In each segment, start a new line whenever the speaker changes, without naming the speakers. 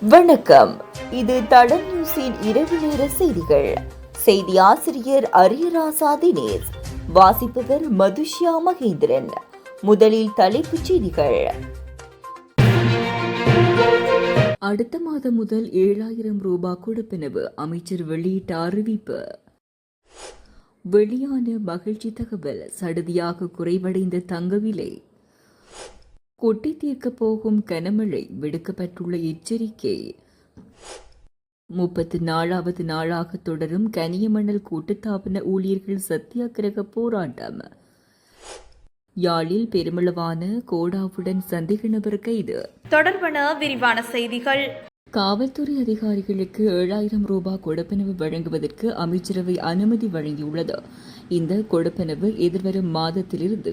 வணக்கம். இது தடம் நியூஸின் இரவு நேர செய்திகள். செய்தி ஆசிரியர் அரியராசா தினேஷ். வாசிப்பவர் மதுஷ்யா மகேந்திரன். முதலில் தலைப்புச் செய்திகள். அடுத்த மாதம் முதல் ஏழாயிரம் ரூபாய் கொடுப்பெனவு அமைச்சர் வெளியிட்ட அறிவிப்பு. வெளியான மகிழ்ச்சி தகவல் சடுதியாக குறைவடைந்த தங்க விலை. கொட்டி தீர்க்கப் போகும் கனமழை விடுக்கப்பட்டுள்ள எச்சரிக்கை. முப்பத்து நாலாவது நாளாக தொடரும் கனியமணல் கூட்டுத்தாபன ஊழியர்கள் சத்தியாகிரக போராட்டம். யாழில் பெருமளவான கோடாவுடன் சந்தேக நபர் கைது.
தொடர்பான விரிவான செய்திகள்.
காவல்துறை அதிகாரிகளுக்கு ஏழாயிரம் ரூபாய் கொடுப்பனவு வழங்குவதற்கு அமைச்சரவை அனுமதி வழங்கியுள்ளது. இந்த கொடுப்பனவு எதிர்வரும் மாதத்திலிருந்து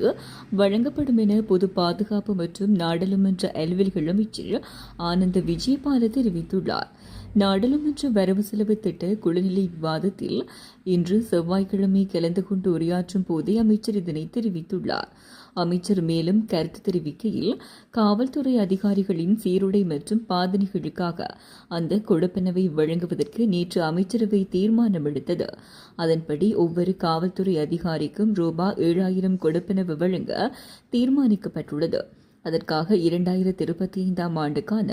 வழங்கப்படும் என பொது பாதுகாப்பு மற்றும் நாடாளுமன்ற அலுவல்களும் அமைச்சர் ஆனந்த விஜயபால தெரிவித்துள்ளார். நாடாளுமன்ற வரவு செலவு திட்ட குழுநிலை விவாதத்தில் இன்று செவ்வாய்க்கிழமை கலந்து கொண்டு உரையாற்றும் போதே அமைச்சர் இதனை தெரிவித்துள்ளார். அமைச்சர் மேலும் கருத்து தெரிவிக்கையில் காவல்துறை அதிகாரிகளின் சீருடை மற்றும் பாதணிகளுக்காக அந்த கொடுப்பனவை வழங்குவதற்கு நேற்று அமைச்சரவை தீர்மானம் எடுத்தது அதன்படி ஒவ்வொரு காவல்துறை அதிகாரிக்கும் ரூபாய் ஏழாயிரம் கொடுப்பனவு வழங்க தீர்மானிக்கப்பட்டுள்ளது. அதற்காக இரண்டாயிரத்தி இருபத்தி ஐந்தாம் ஆண்டுக்கான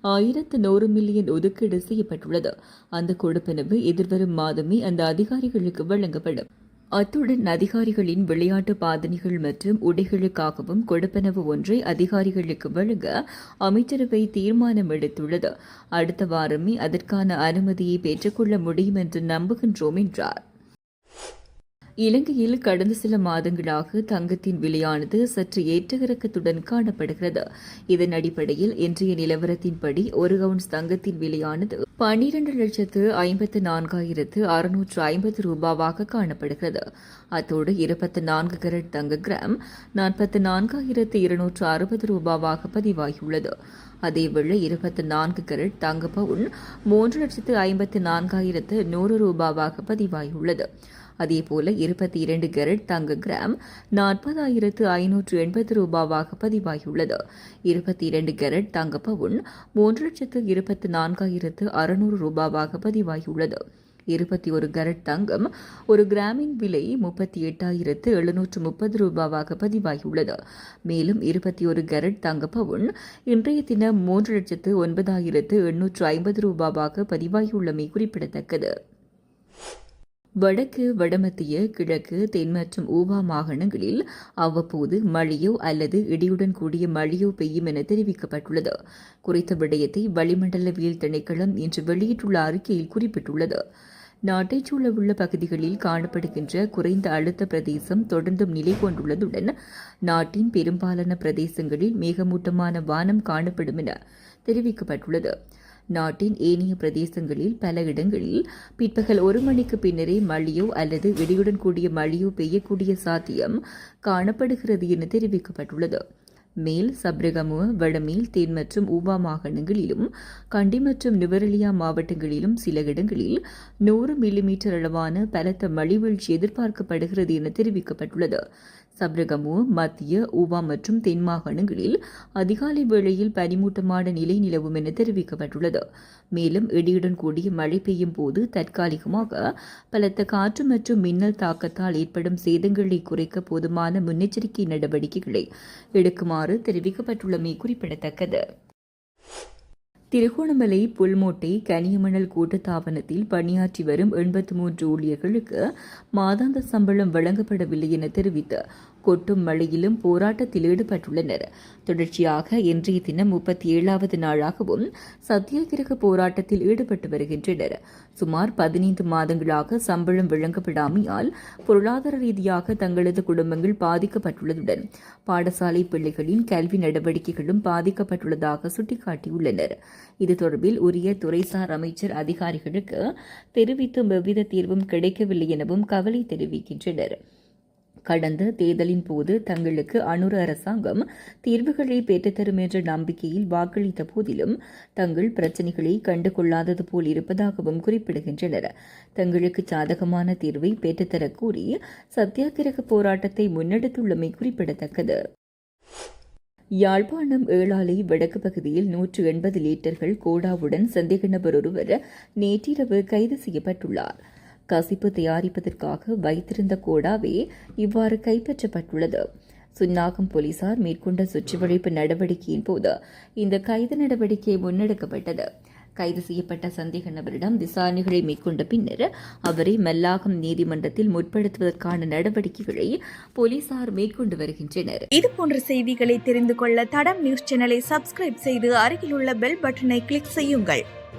ஆயிரத்து நூறு மில்லியன் ஒதுக்கீடு செய்யப்பட்டுள்ளது. அந்த கொடுப்பனவு எதிர்வரும் மாதமே அந்த அதிகாரிகளுக்கு வழங்கப்படும். அத்துடன் அதிகாரிகளின் விளையாட்டு பாதணிகள் மற்றும் உடைகளுக்காகவும் கொடுப்பனவு ஒன்றை அதிகாரிகளுக்கு வழங்க அமைச்சரவை தீர்மானம் எடுத்துள்ளது அடுத்த வாரமே அதற்கான அனுமதியை பெற்றுக்கொள்ள முடியும் என்று நம்புகின்றோம் என்றார். இலங்கையில் கடந்த சில மாதங்களாக தங்கத்தின் விலையானது சற்று ஏற்றகிறக்கத்துடன் காணப்படுகிறது. இதன் அடிப்படையில் இன்றைய நிலவரத்தின்படி ஒரு அவுன்ஸ் தங்கத்தின் விலையானது பனிரெண்டு லட்சத்து ஐம்பத்து நான்காயிரத்து அறுநூற்று ஐம்பது ரூபாவாக காணப்படுகிறது. அத்தோடு இருபத்தி நான்கு கரட் தங்க கிராம் நாற்பத்தி நான்காயிரத்து இருநூற்று அறுபது ரூபாவாக பதிவாகியுள்ளது. அதேவேளை இருபத்தி நான்கு கரட் தங்க பவுன் மூன்று லட்சத்து ஐம்பத்து நான்காயிரத்து நூறு ரூபாவாக பதிவாகியுள்ளது. அதேபோல இருபத்தி இரண்டு கெரட் தங்க கிராம் நாற்பதாயிரத்து ஐநூற்று எண்பது ரூபாவாக பதிவாகியுள்ளது. இருபத்தி இரண்டு கெரட் தங்க பவுன் மூன்று லட்சத்து இருபத்தி நான்காயிரத்து அறுநூறு ரூபாவாக பதிவாகியுள்ளது. இருபத்தி ஒரு கரட் தங்கம் ஒரு கிராமின் விலை முப்பத்தி எட்டாயிரத்து எழுநூற்று முப்பது ரூபாவாக பதிவாகியுள்ளது. மேலும் இருபத்தி ஒரு கரட் தங்க பவுன் இன்றைய தினம் மூன்று லட்சத்து ஒன்பதாயிரத்து எண்ணூற்று ஐம்பது ரூபாவாக பதிவாகியுள்ளமை குறிப்பிடத்தக்கது. வடக்கு வடமத்திய கிழக்கு தென் மற்றும் ஊவா மாகாணங்களில் அவ்வப்போது மழையோ அல்லது இடியுடன் கூடிய மழையோ பெய்யும் என தெரிவிக்கப்பட்டுள்ளது. குறித்த விடயத்தை வளிமண்டலவியல் திணைக்களம் இன்று வெளியிட்டுள்ள அறிக்கையில் குறிப்பிட்டுள்ளது. நாட்டைச் சூழவுள்ள பகுதிகளில் காணப்படுகின்ற குறைந்த அழுத்த பிரதேசம் தொடர்ந்தும் நிலை கொண்டுள்ளதுடன் நாட்டின் பெரும்பாலான பிரதேசங்களில் மேகமூட்டமான வானம் காணப்படும் என தெரிவிக்கப்பட்டுள்ளது. நாட்டின் ஏனைய பிரதேசங்களில் பல இடங்களில் பிற்பகல் ஒரு மணிக்கு பின்னரே மழையோ அல்லது வெடியுடன் கூடிய மழையோ பெய்யக்கூடிய சாத்தியம் காணப்படுகிறது என தெரிவிக்கப்பட்டுள்ளது. மேல் சப்ரகமுவ வடமேல் தென் மற்றும் ஊவா மாகாணங்களிலும் கண்டி மற்றும் நுவரெலியா மாவட்டங்களிலும் சில இடங்களில் நூறு மில்லிமீட்டர் அளவான பலத்த மழை வீழ்ச்சி எதிர்பார்க்கப்படுகிறது என தெரிவிக்கப்பட்டுள்ளது. சப்ரகமு மத்திய ஊவா மற்றும் தென் மாகாணங்களில் அதிகாலை வேளையில் பனிமூட்டமான நிலை நிலவும் என தெரிவிக்கப்பட்டுள்ளது. மேலும் இடியுடன் கூடிய மழை பெய்யும் போது தற்காலிகமாக பலத்த காற்று மற்றும் மின்னல் தாக்கத்தால் ஏற்படும் சேதங்களை குறைக்க போதுமான முன்னெச்சரிக்கை நடவடிக்கைகளை எடுக்குமாறு தெரிவிக்கப்பட்டுள்ளமை குறிப்பிடத்தக்கது. திருகோணமலை புல்மோட்டை கனியமணல் கூட்டுத்தாபனத்தில் பணியாற்றி வரும் எண்பத்தி மூன்று ஊழியர்களுக்கு மாதாந்த சம்பளம் வழங்கப்படவில்லை என தெரிவித்து கொட்டும் மழையிலும் போராட்டத்தில் ஈடுபட்டுள்ளனர். தொடர்ச்சியாக இன்றைய தினம் முப்பத்தி ஏழாவது நாளாகவும் சத்தியாகிரக போராட்டத்தில் ஈடுபட்டு வருகின்றனர். சுமார் பதினைந்து மாதங்களாக சம்பளம் வழங்கப்படாமையால் பொருளாதார ரீதியாக தங்களது குடும்பங்கள் பாதிக்கப்பட்டுள்ளதுடன் பாடசாலை பிள்ளைகளின் கல்வி நடவடிக்கைகளும் பாதிக்கப்பட்டுள்ளதாக சுட்டிக்காட்டியுள்ளனர். இது தொடர்பில் உரிய துறைசார் அமைச்சர் அதிகாரிகளுக்கு தெரிவித்தும் எவ்வித தீர்வும் கிடைக்கவில்லை எனவும் கவலை தெரிவிக்கின்றனர். கடந்த தேர்தலின் போது தங்களுக்கு அனுர அரசாங்கம் தீர்வுகளை பெற்றுத்தரும் என்ற நம்பிக்கையில் வாக்களித்த போதிலும் தங்கள் பிரச்சினைகளை கண்டுகொள்ளாதது போல் இருப்பதாகவும் குறிப்பிடுகின்றனர். தங்களுக்கு சாதகமான தீர்வை பெற்றுத்தரக் கூறி சத்தியாகிரக போராட்டத்தை முன்னெடுத்துள்ளமை குறிப்பிடத்தக்கது. யாழ்ப்பாணம் ஏழாலை வடக்கு பகுதியில் நூற்று எண்பது லீட்டர்கள் கோடாவுடன் சந்தேக நபர் ஒருவர் நேற்றிரவு கைது செய்யப்பட்டுள்ளார். கசிப்பு தயாரிப்பதற்காக வைத்திருந்த கோடாவே இவ்வாறு கைப்பற்றப்பட்டுள்ளது. சுன்னாகம் போலீசார் மேற்கொண்ட சுற்றுவழைப்பு நடவடிக்கையின் போது இந்த கைது நடவடிக்கை முன்னெடுக்கப்பட்டது. கைது செய்யப்பட்ட சந்தேக நபரிடம் விசாரணைகளை மேற்கொண்ட பின்னர் அவரை மல்லாகம் நீதிமன்றத்தில் முற்படுத்துவதற்கான நடவடிக்கைகளை போலீசார் மேற்கொண்டு வருகின்றனர்.
இது போன்ற செய்திகளை தெரிந்து கொள்ள தடம் நியூஸ் சேனலை சப்ஸ்கிரைப் செய்து அருகிலுள்ள பெல் பட்டனை கிளிக் செய்யுங்கள்.